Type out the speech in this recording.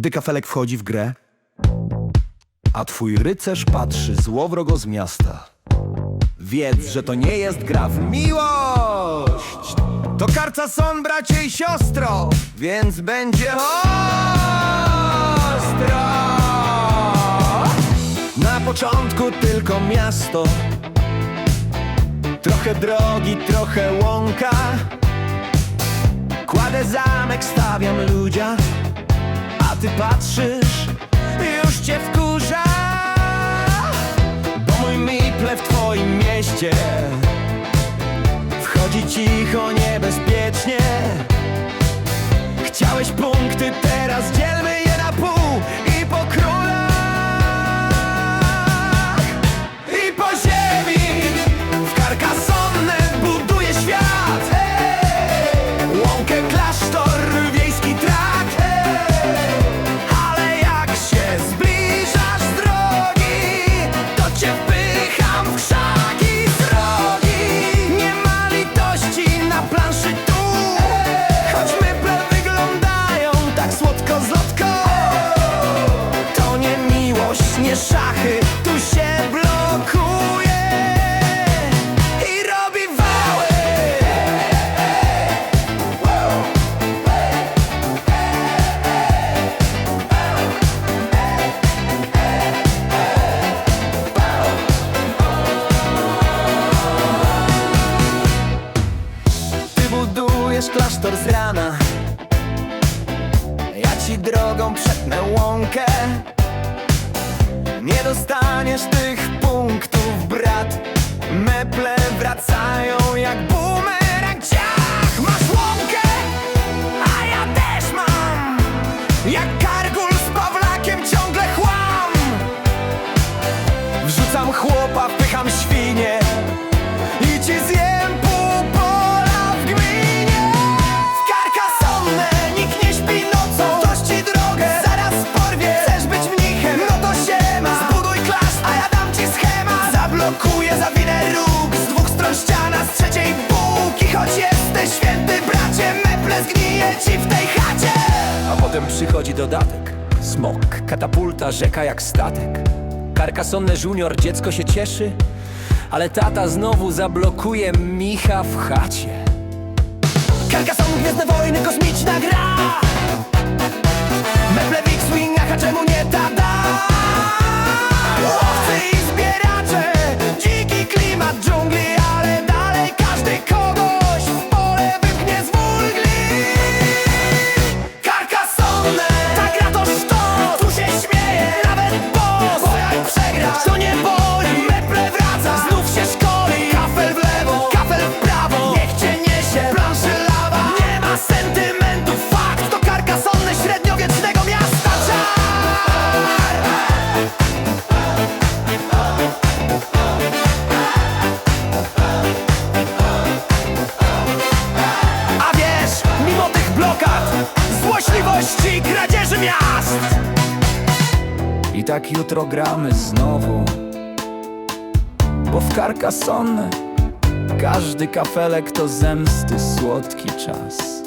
Gdy kafelek wchodzi w grę, a twój rycerz patrzy złowrogo z miasta. Wiedz, że to nie jest gra w miłość. To karca son, bracie i siostro, więc będzie ostro. Na początku tylko miasto, trochę drogi, trochę łąka. Kładę zamek, stawiam ludzia, ty patrzysz, już cię wkurza. Bo mój miple w twoim mieście wchodzi cicho, niebezpiecznie. Chciałeś punkty, teraz dzielmy Tu się blokuje I robi wały. Ty budujesz klasztor z rana. Ja ci drogą przetnę łąkę Nie dostaniesz tych punktów, brat. Meble wracają jak bumerang w tej chacie. A potem przychodzi dodatek. Smok, katapulta, rzeka jak statek. Carcassonne Junior, dziecko się cieszy Ale tata znowu zablokuje Micha w chacie. Carcassonne, Gwiezdne Wojny, kosmiczna gra. Meple w X-Wingach, Kradzieży miast. I tak jutro gramy znowu Bo w Carcassonne Każdy kafelek to zemsty słodki czas